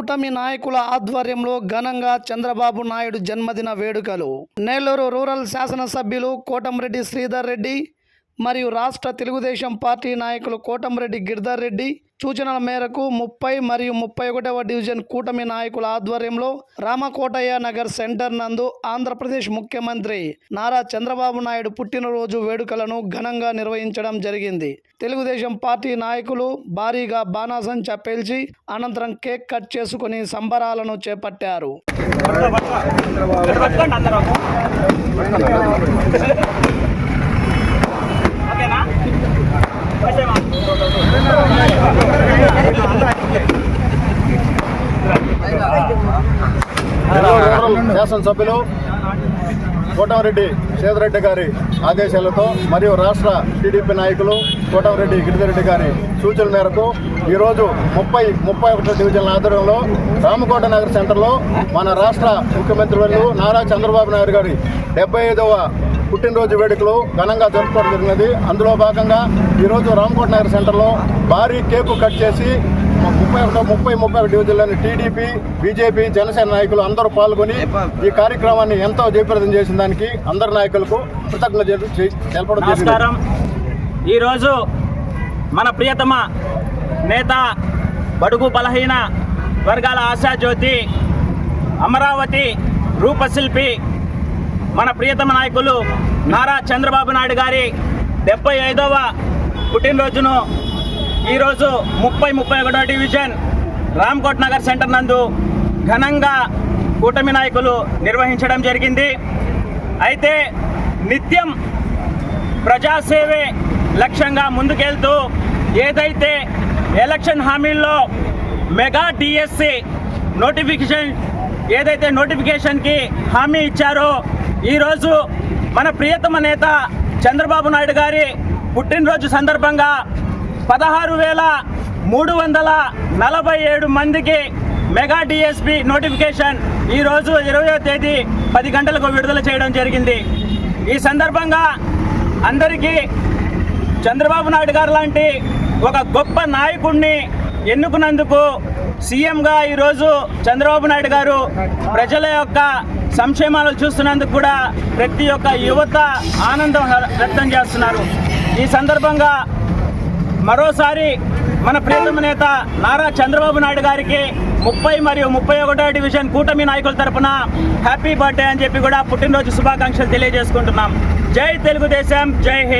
కూటమి నాయకుల ఆధ్వర్యంలో ఘనంగా చంద్రబాబు నాయుడు జన్మదిన వేడుకలు. నెల్లూరు రూరల్ శాసనసభ్యులు కోటంరెడ్డి శ్రీధర్ రెడ్డి మరియు రాష్ట్ర తెలుగుదేశం పార్టీ నాయకులు కోటంరెడ్డి గిరిధర్ రెడ్డి సూచనల మేరకు ముప్పై మరియు ముప్పై ఒకటవ డివిజన్ కూటమి నాయకుల ఆధ్వర్యంలో రామకోటయ్య నగర్ సెంటర్ నందు ఆంధ్రప్రదేశ్ ముఖ్యమంత్రి నారా చంద్రబాబు నాయుడు పుట్టినరోజు వేడుకలను ఘనంగా నిర్వహించడం జరిగింది. తెలుగుదేశం పార్టీ నాయకులు భారీగా బాణాసంచ పేల్చి అనంతరం కేక్ కట్ చేసుకుని సంబరాలను చేపట్టారు పట్టుకోండి అందరూ ఓకేనా వచ్చేమా రూరల్ శాసనసభ్యులు కోటమరెడ్డి సేదరెడ్డి గారి ఆదేశాలతో మరియు రాష్ట్ర టీడీపీ నాయకులు కోటమరెడ్డి గిరిజరెడ్డి గారి సూచన మేరకు ఈరోజు ముప్పై ముప్పై ఒకటో డివిజన్ల ఆధ్వర్యంలో రామకోట నగర్ సెంటర్లో మన రాష్ట్ర ముఖ్యమంత్రి నారా చంద్రబాబు నాయుడు గారి డెబ్బై ఐదవ పుట్టినరోజు వేడుకలు ఘనంగా జరుపుకోవడం జరిగినది. అందులో భాగంగా ఈరోజు రామకోట నగర్ సెంటర్లో భారీ కేకు కట్ చేసి ముప్పై ఒకటో ముప్పై ముప్పై ఒకటి డివిజన్లోని టీడీపీ బీజేపీ జనసేన నాయకులు అందరూ పాల్గొని ఈ కార్యక్రమాన్ని ఎంతో జయప్రదం చేసిన దానికి అందరు నాయకులకు కృతజ్ఞత తెలపడం నమస్కారం. ఈరోజు మన ప్రియతమ నేత బడుగు బలహీన వర్గాల ఆశాజ్యోతి అమరావతి రూపశిల్పి మన ప్రియతమ నాయకులు నారా చంద్రబాబు నాయుడు గారి డెబ్బై ఐదవ పుట్టినరోజును ఈరోజు ముప్పై ముప్పై ఒకటో డివిజన్ రామ్కోట్ నగర్ సెంటర్ నందు ఘనంగా కూటమి నాయకులు నిర్వహించడం జరిగింది. అయితే నిత్యం ప్రజాసేవే లక్ష్యంగా ముందుకెళ్తూ ఏదైతే ఎలక్షన్ హామీల్లో మెగా డిఎస్సి నోటిఫికేషన్ ఏదైతే నోటిఫికేషన్కి హామీ ఇచ్చారో ఈరోజు మన ప్రియతమ నేత చంద్రబాబు నాయుడు గారి పుట్టినరోజు సందర్భంగా పదహారు వేల మూడు వందల నలభై ఏడు మందికి మెగా డిఎస్పి నోటిఫికేషన్ ఈరోజు ఇరవయో తేదీ పది గంటలకు విడుదల చేయడం జరిగింది. ఈ సందర్భంగా అందరికీ చంద్రబాబు నాయుడు గారు లాంటి ఒక గొప్ప నాయకుడిని ఎన్నుకున్నందుకు సీఎంగా ఈరోజు చంద్రబాబు నాయుడు గారు ప్రజల యొక్క సంక్షేమాలు చూస్తున్నందుకు కూడా ప్రతి ఒక్క యువత ఆనందం వ్యక్తం చేస్తున్నారు. ఈ సందర్భంగా మరోసారి మన ప్రియతమ నేత నారా చంద్రబాబు నాయుడు గారికి ముప్పై మరియు ముప్పై ఒకటో డివిజన్ కూటమి నాయకుల తరపున హ్యాపీ బర్త్డే అని చెప్పి కూడా పుట్టినరోజు శుభాకాంక్షలు తెలియజేసుకుంటున్నాం. జై తెలుగుదేశం జై హింద్.